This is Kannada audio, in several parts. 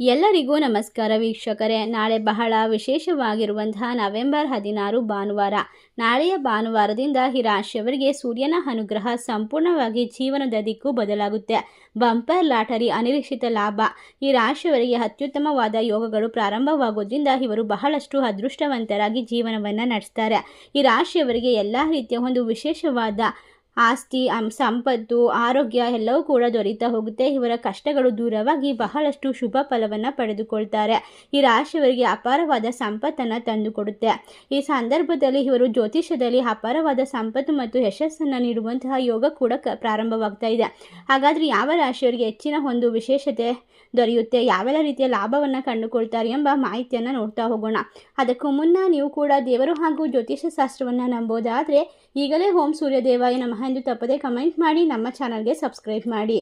ಎಲ್ಲರಿಗೂ ನಮಸ್ಕಾರ ವೀಕ್ಷಕರೇ. ನಾಳೆ ಬಹಳ ವಿಶೇಷವಾಗಿರುವಂತಹ ನವೆಂಬರ್ ಹದಿನಾರು ಭಾನುವಾರ. ನಾಳೆಯ ಭಾನುವಾರದಿಂದ ಈ ರಾಶಿಯವರಿಗೆ ಸೂರ್ಯನ ಅನುಗ್ರಹ ಸಂಪೂರ್ಣವಾಗಿ ಜೀವನದ ದಿಕ್ಕು ಬದಲಾಗುತ್ತೆ. ಬಂಪರ್ ಲಾಟರಿ ಅನಿರೀಕ್ಷಿತ ಲಾಭ. ಈ ರಾಶಿಯವರಿಗೆ ಅತ್ಯುತ್ತಮವಾದ ಯೋಗಗಳು ಪ್ರಾರಂಭವಾಗೋದ್ರಿಂದ ಇವರು ಬಹಳಷ್ಟು ಅದೃಷ್ಟವಂತರಾಗಿ ಜೀವನವನ್ನು ನಡೆಸ್ತಾರೆ. ಈ ರಾಶಿಯವರಿಗೆ ಎಲ್ಲ ರೀತಿಯ ಒಂದು ವಿಶೇಷವಾದ ಆಸ್ತಿ ಸಂಪತ್ತು, ಆರೋಗ್ಯ ಎಲ್ಲವೂ ಕೂಡ ದೊರೀತಾ ಹೋಗುತ್ತೆ. ಇವರ ಕಷ್ಟಗಳು ದೂರವಾಗಿ ಬಹಳಷ್ಟು ಶುಭ ಫಲವನ್ನು ಪಡೆದುಕೊಳ್ತಾರೆ. ಈ ರಾಶಿಯವರಿಗೆ ಅಪಾರವಾದ ಸಂಪತ್ತನ್ನು ತಂದುಕೊಡುತ್ತೆ. ಈ ಸಂದರ್ಭದಲ್ಲಿ ಇವರು ಜ್ಯೋತಿಷ್ಯದಲ್ಲಿ ಅಪಾರವಾದ ಸಂಪತ್ತು ಮತ್ತು ಯಶಸ್ಸನ್ನು ನೀಡುವಂತಹ ಯೋಗ ಕೂಡ ಪ್ರಾರಂಭವಾಗ್ತಾ ಇದೆ. ಹಾಗಾದರೆ ಯಾವ ರಾಶಿಯವರಿಗೆ ಹೆಚ್ಚಿನ ಒಂದು ವಿಶೇಷತೆ ದೊರೆಯುತ್ತೆ? ಯಾವೆಲ್ಲ ರೀತಿಯ ಲಾಭವನ್ನು ಕಂಡುಕೊಳ್ತಾರೆ ಎಂಬ ಮಾಹಿತಿಯನ್ನು ನೋಡ್ತಾ ಹೋಗೋಣ. ಅದಕ್ಕೂ ಮುನ್ನ ನೀವು ಕೂಡ ದೇವರು ಹಾಗೂ ಜ್ಯೋತಿಷ್ಯ ಶಾಸ್ತ್ರವನ್ನು ನಂಬೋದಾದರೆ ಈಗಲೇ ಓಂ ಸೂರ್ಯದೇವಾಯ ನಮಃ ಎಂದು ತಪ್ಪದೆ ಕಮೆಂಟ್ ಮಾಡಿ ನಮ್ಮ ಚಾನಲ್ಗೆ ಸಬ್ಸ್ಕ್ರೈಬ್ ಮಾಡಿ.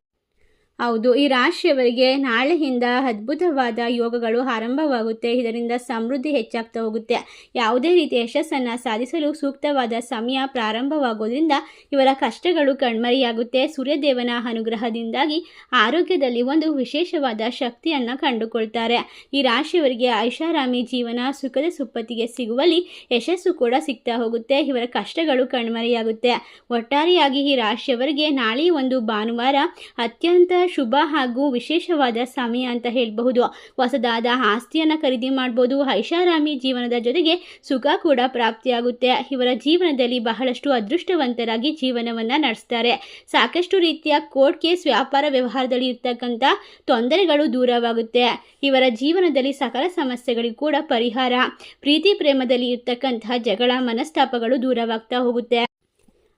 ಹೌದು, ಈ ರಾಶಿಯವರಿಗೆ ನಾಳೆಯಿಂದ ಅದ್ಭುತವಾದ ಯೋಗಗಳು ಆರಂಭವಾಗುತ್ತೆ. ಇದರಿಂದ ಸಮೃದ್ಧಿ ಹೆಚ್ಚಾಗ್ತಾ ಹೋಗುತ್ತೆ. ಯಾವುದೇ ರೀತಿಯ ಯಶಸ್ಸನ್ನು ಸಾಧಿಸಲು ಸೂಕ್ತವಾದ ಸಮಯ ಪ್ರಾರಂಭವಾಗೋದ್ರಿಂದ ಇವರ ಕಷ್ಟಗಳು ಕಣ್ಮರೆಯಾಗುತ್ತೆ. ಸೂರ್ಯದೇವನ ಅನುಗ್ರಹದಿಂದಾಗಿ ಆರೋಗ್ಯದಲ್ಲಿ ಒಂದು ವಿಶೇಷವಾದ ಶಕ್ತಿಯನ್ನು ಕಂಡುಕೊಳ್ತಾರೆ. ಈ ರಾಶಿಯವರಿಗೆ ಐಷಾರಾಮಿ ಜೀವನ ಸುಖದ ಸುಪ್ಪತ್ತಿಗೆ ಸಿಗುವಲ್ಲಿ ಯಶಸ್ಸು ಕೂಡ ಸಿಗ್ತಾ ಹೋಗುತ್ತೆ. ಇವರ ಕಷ್ಟಗಳು ಕಣ್ಮರೆಯಾಗುತ್ತೆ. ಒಟ್ಟಾರೆಯಾಗಿ ಈ ರಾಶಿಯವರಿಗೆ ನಾಳೆ ಒಂದು ಭಾನುವಾರ ಅತ್ಯಂತ ಶುಭ ಹಾಗೂ ವಿಶೇಷವಾದ ಸಮಯ ಅಂತ ಹೇಳಬಹುದು. ಹೊಸದಾದ ಆಸ್ತಿಯನ್ನು ಖರೀದಿ ಮಾಡ್ಬೋದು. ಐಷಾರಾಮಿ ಜೀವನದ ಜೊತೆಗೆ ಸುಖ ಕೂಡ ಪ್ರಾಪ್ತಿಯಾಗುತ್ತೆ. ಇವರ ಜೀವನದಲ್ಲಿ ಬಹಳಷ್ಟು ಅದೃಷ್ಟವಂತರಾಗಿ ಜೀವನವನ್ನು ನಡೆಸ್ತಾರೆ. ಸಾಕಷ್ಟು ರೀತಿಯ ಕೋರ್ಟ್ ಕೇಸ್ ವ್ಯಾಪಾರ ವ್ಯವಹಾರದಲ್ಲಿ ಇರ್ತಕ್ಕಂಥ ತೊಂದರೆಗಳು ದೂರವಾಗುತ್ತೆ. ಇವರ ಜೀವನದಲ್ಲಿ ಸಕಲ ಸಮಸ್ಯೆಗಳಿಗೂ ಕೂಡ ಪರಿಹಾರ. ಪ್ರೀತಿ ಪ್ರೇಮದಲ್ಲಿ ಇರ್ತಕ್ಕಂತಹ ಜಗಳ ಮನಸ್ತಾಪಗಳು ದೂರವಾಗ್ತಾ ಹೋಗುತ್ತೆ.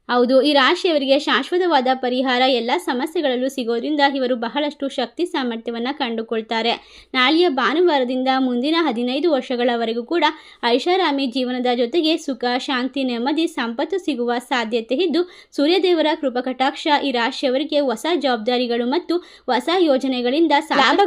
ಹೌದು, ಈ ರಾಶಿಯವರಿಗೆ ಶಾಶ್ವತವಾದ ಪರಿಹಾರ ಎಲ್ಲ ಸಮಸ್ಯೆಗಳಲ್ಲೂ ಸಿಗೋದ್ರಿಂದ ಇವರು ಬಹಳಷ್ಟು ಶಕ್ತಿ ಸಾಮರ್ಥ್ಯವನ್ನು ಕಂಡುಕೊಳ್ತಾರೆ. ನಾಳೆಯ ಭಾನುವಾರದಿಂದ ಮುಂದಿನ ಹದಿನೈದು ವರ್ಷಗಳವರೆಗೂ ಕೂಡ ಐಷಾರಾಮಿ ಜೀವನದ ಜೊತೆಗೆ ಸುಖ, ಶಾಂತಿ, ನೆಮ್ಮದಿ, ಸಂಪತ್ತು ಸಿಗುವ ಸಾಧ್ಯತೆ ಇದ್ದು, ಸೂರ್ಯದೇವರ ಕೃಪಕಟಾಕ್ಷ ಈ ರಾಶಿಯವರಿಗೆ ಹೊಸ ಜವಾಬ್ದಾರಿಗಳು ಮತ್ತು ಹೊಸ ಯೋಜನೆಗಳಿಂದ ಲಾಭ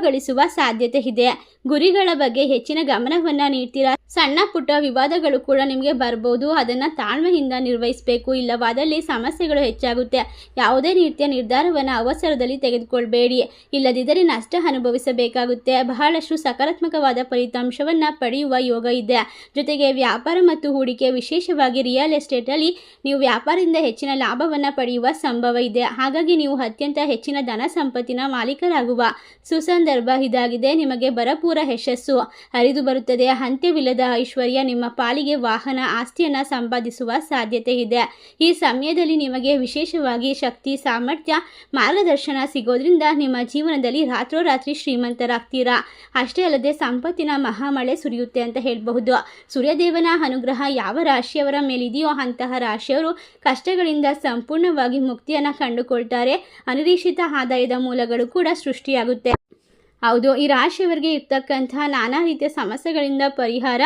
ಸಾಧ್ಯತೆ ಇದೆ. ಗುರಿಗಳ ಬಗ್ಗೆ ಹೆಚ್ಚಿನ ಗಮನವನ್ನು ನೀಡ್ತೀರಾ? ಸಣ್ಣ ಪುಟ್ಟ ವಿವಾದಗಳು ಕೂಡ ನಿಮಗೆ ಬರ್ಬೋದು. ಅದನ್ನು ತಾಳ್ಮೆಯಿಂದ ನಿರ್ವಹಿಸಬೇಕು. ಇಲ್ಲವಾದಲ್ಲಿ ಸಮಸ್ಯೆಗಳು ಹೆಚ್ಚಾಗುತ್ತೆ. ಯಾವುದೇ ರೀತಿಯ ನಿರ್ಧಾರವನ್ನು ಅವಸರದಲ್ಲಿ ತೆಗೆದುಕೊಳ್ಬೇಡಿ. ಇಲ್ಲದಿದ್ದರೆ ನಷ್ಟ ಅನುಭವಿಸಬೇಕಾಗುತ್ತೆ. ಬಹಳಷ್ಟು ಸಕಾರಾತ್ಮಕವಾದ ಫಲಿತಾಂಶವನ್ನು ಪಡೆಯುವ ಯೋಗ ಇದೆ. ಜೊತೆಗೆ ವ್ಯಾಪಾರ ಮತ್ತು ಹೂಡಿಕೆ, ವಿಶೇಷವಾಗಿ ರಿಯಲ್ ಎಸ್ಟೇಟಲ್ಲಿ ನೀವು ವ್ಯಾಪಾರದಿಂದ ಹೆಚ್ಚಿನ ಲಾಭವನ್ನು ಪಡೆಯುವ ಸಂಭವ ಇದೆ. ಹಾಗಾಗಿ ನೀವು ಅತ್ಯಂತ ಹೆಚ್ಚಿನ ಧನ ಸಂಪತ್ತಿನ ಮಾಲೀಕರಾಗುವ ಸುಸಂದರ್ಭ ಇದಾಗಿದೆ. ನಿಮಗೆ ಭರಪೂರ ಯಶಸ್ಸು ಹರಿದು ಬರುತ್ತದೆ. ಅಂತ್ಯವಿಲ್ಲದ ಐಶ್ವರ್ಯ ನಿಮ್ಮ ಪಾಲಿಗೆ ವಾಹನ ಆಸ್ತಿಯನ್ನು ಸಂಪಾದಿಸುವ ಸಾಧ್ಯತೆ ಇದೆ. ಈ ಸಮಯದಲ್ಲಿ ನಿಮಗೆ ವಿಶೇಷವಾಗಿ ಶಕ್ತಿ, ಸಾಮರ್ಥ್ಯ, ಮಾರ್ಗದರ್ಶನ ಸಿಗೋದ್ರಿಂದ ನಿಮ್ಮ ಜೀವನದಲ್ಲಿ ರಾತ್ರೋರಾತ್ರಿ ಶ್ರೀಮಂತರಾಗ್ತೀರಾ? ಅಷ್ಟೇ ಅಲ್ಲದೆ ಸಂಪತ್ತಿನ ಮಹಾಮಳೆ ಸುರಿಯುತ್ತೆ ಅಂತ ಹೇಳಬಹುದು. ಸೂರ್ಯದೇವನ ಅನುಗ್ರಹ ಯಾವ ರಾಶಿಯವರ ಮೇಲಿದೆಯೋ ಅಂತಹ ರಾಶಿಯವರು ಕಷ್ಟಗಳಿಂದ ಸಂಪೂರ್ಣವಾಗಿ ಮುಕ್ತಿಯನ್ನು ಕಂಡುಕೊಳ್ತಾರೆ. ಅನಿರೀಕ್ಷಿತ ಆದಾಯದ ಮೂಲಗಳು ಕೂಡ ಸೃಷ್ಟಿಯಾಗುತ್ತೆ. ಹೌದು, ಈ ರಾಶಿಯವರಿಗೆ ಇರ್ತಕ್ಕಂತಹ ನಾನಾ ರೀತಿಯ ಸಮಸ್ಯೆಗಳಿಂದ ಪರಿಹಾರ,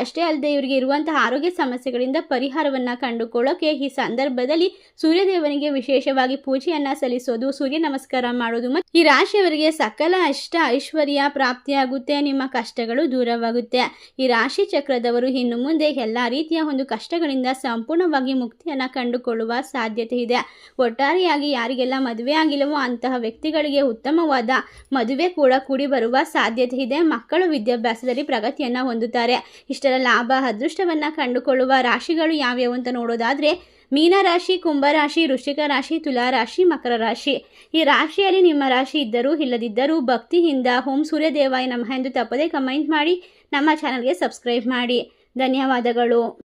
ಅಷ್ಟೇ ಅಲ್ಲದೆ ಇವರಿಗೆ ಇರುವಂತಹ ಆರೋಗ್ಯ ಸಮಸ್ಯೆಗಳಿಂದ ಪರಿಹಾರವನ್ನು ಕಂಡುಕೊಳ್ಳೋಕೆ ಈ ಸಂದರ್ಭದಲ್ಲಿ ಸೂರ್ಯದೇವನಿಗೆ ವಿಶೇಷವಾಗಿ ಪೂಜೆಯನ್ನು ಸಲ್ಲಿಸೋದು, ಸೂರ್ಯ ನಮಸ್ಕಾರ ಮಾಡೋದು ಮತ್ತು ಈ ರಾಶಿಯವರಿಗೆ ಸಕಲ ಅಷ್ಟ ಐಶ್ವರ್ಯ ಪ್ರಾಪ್ತಿಯಾಗುತ್ತೆ, ನಿಮ್ಮ ಕಷ್ಟಗಳು ದೂರವಾಗುತ್ತೆ. ಈ ರಾಶಿ ಚಕ್ರದವರು ಇನ್ನು ಮುಂದೆ ಎಲ್ಲ ರೀತಿಯ ಒಂದು ಕಷ್ಟಗಳಿಂದ ಸಂಪೂರ್ಣವಾಗಿ ಮುಕ್ತಿಯನ್ನು ಕಂಡುಕೊಳ್ಳುವ ಸಾಧ್ಯತೆ ಇದೆ. ಒಟ್ಟಾರೆಯಾಗಿ ಯಾರಿಗೆಲ್ಲ ಮದುವೆ ಆಗಿಲ್ಲವೋ ಅಂತಹ ವ್ಯಕ್ತಿಗಳಿಗೆ ಉತ್ತಮವಾದ ಮದುವೆ ಕೂಡ ಕೂಡಿ ಬರುವ ಸಾಧ್ಯತೆ ಇದೆ. ಮಕ್ಕಳು ವಿದ್ಯಾಭ್ಯಾಸದಲ್ಲಿ ಪ್ರಗತಿಯನ್ನು ಹೊಂದುತ್ತಾರೆ. ಇಷ್ಟರ ಲಾಭ, ಅದೃಷ್ಟವನ್ನು ಕಂಡುಕೊಳ್ಳುವ ರಾಶಿಗಳು ಯಾವ್ಯಾವು ಅಂತ ನೋಡೋದಾದರೆ ಮೀನರಾಶಿ ಕುಂಭರಾಶಿ ವೃಶ್ಚಿಕ ರಾಶಿ, ತುಲಾ ರಾಶಿ, ಮಕರ ರಾಶಿ. ಈ ರಾಶಿಯಲ್ಲಿ ನಿಮ್ಮ ರಾಶಿ ಇದ್ದರೂ ಇಲ್ಲದಿದ್ದರೂ ಭಕ್ತಿಯಿಂದ ಓಂ ಸೂರ್ಯದೇವಾಯ ನಮಃ ಎಂದು ತಪ್ಪದೇ ಕಮೆಂಟ್ ಮಾಡಿ, ನಮ್ಮ ಚಾನಲ್ಗೆ ಸಬ್ಸ್ಕ್ರೈಬ್ ಮಾಡಿ. ಧನ್ಯವಾದಗಳು.